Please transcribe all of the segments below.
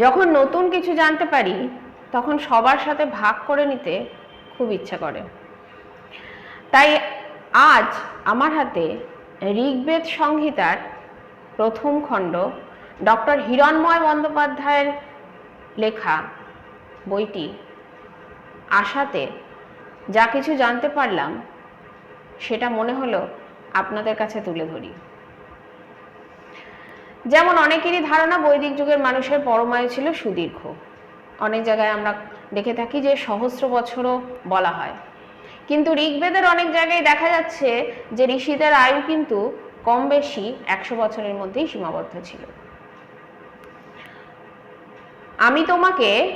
যখন নতুন কিছু জানতে পারি, তখন সবার সাথে ভাগ করে নিতে খুব ইচ্ছা করে। তাই আজ আমার হাতে ঋগ্বেদ সংহিতার প্রথম খণ্ড ডক্টর হিরণময় বন্দ্যোপাধ্যায়ের লেখা বইটি, আশাতে যা কিছু জানতে পারলাম, সেটা মনে হলো আপনাদের কাছে তুলে ধরি। যেমন অনেকেরই ধারণা বৈদিক যুগের মানুষের পরমায়ু ছিল সুদীর্ঘ। অনেক জায়গায় আমরা দেখে থাকি যে সহস্র বছরও বলা হয়। কিন্তু ঋগ্বেদের অনেক জায়গায় দেখা যাচ্ছে যে ঋষিদের আয়ু কিন্তু কম বেশি একশো বছরের মধ্যেই সীমাবদ্ধ ছিল। আমি তোমাকে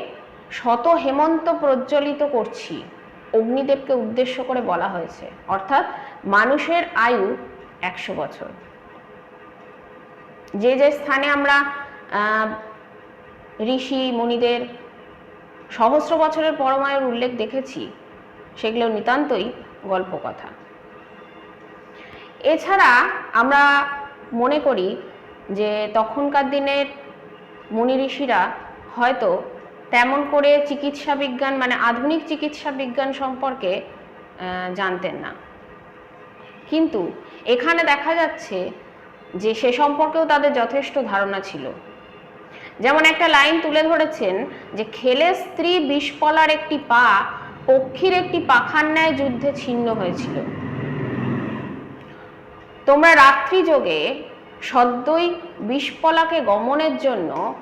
শত হেমন্ত প্রজ্বলিত করছি, অগ্নিদেবকে উদ্দেশ্য করে বলা হয়েছে। অর্থাৎ মানুষের আয়ু একশো বছর। যে যে স্থানে আমরা ঋষি, মুনিদের সহস্র বছরের পরমায়ের উল্লেখ দেখেছি, সেগুলো নিতান্তই গল্প কথা এছাড়া আমরা মনে করি যে তখনকার দিনের মুনি ঋষিরা হয়তো তেমন করে চিকিৎসা বিজ্ঞান মানে আধুনিক চিকিৎসা বিজ্ঞান সম্পর্কে জানতেন না। কিন্তু এখানে দেখা যাচ্ছে যে সে সম্পর্কেও তাদের যথেষ্ট ধারণা ছিল। যেমন একটা লাইন তুলে ধরেছেন যে, খেলে স্ত্রী বিষপলার একটি পা, পক্ষীর একটি পাখার ন্যায় যুদ্ধে ছিন্ন হয়েছিল। তোমরা রাত্রি যোগে সদ্যই বিষপলাকে গমনের জন্য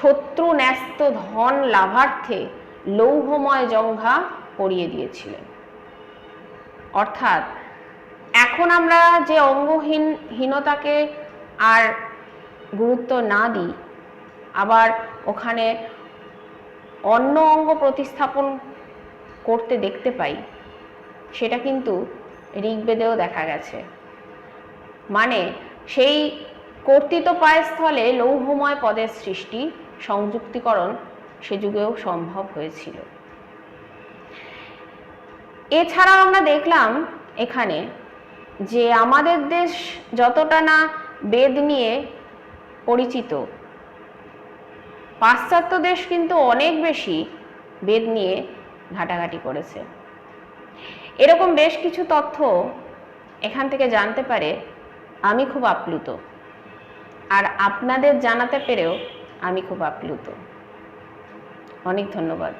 শত্রু ন্যস্ত ধন লাভার্থে লৌহময় জঙ্ঘা পরিয়ে দিয়েছিলেন। অর্থাৎ এখন আমরা যে অঙ্গহীন, হীনতাকে আর গুরুত্ব না দিই, আবার ওখানে অন্য অঙ্গ প্রতিস্থাপন করতে দেখতে পাই, সেটা কিন্তু ঋগ্বেদেও দেখা গেছে। মানে সেই কর্তৃত পায়স্থলে লৌহময় পদের সৃষ্টি, সংযুক্তিকরণ সে যুগেও সম্ভব হয়েছিল। এছাড়াও আমরা দেখলাম এখানে যে আমাদের দেশ যতটা না বেদ নিয়ে পরিচিত, পাশ্চাত্য দেশ কিন্তু অনেক বেশি বেদ নিয়ে ঘাটাঘাটি করেছে। এরকম বেশ কিছু তথ্য এখান থেকে জানতে পারে আমি খুব আপ্লুত। আর আপনাদের জানাতে পেরেও আমি খুব আপ্লুত। অনেক ধন্যবাদ।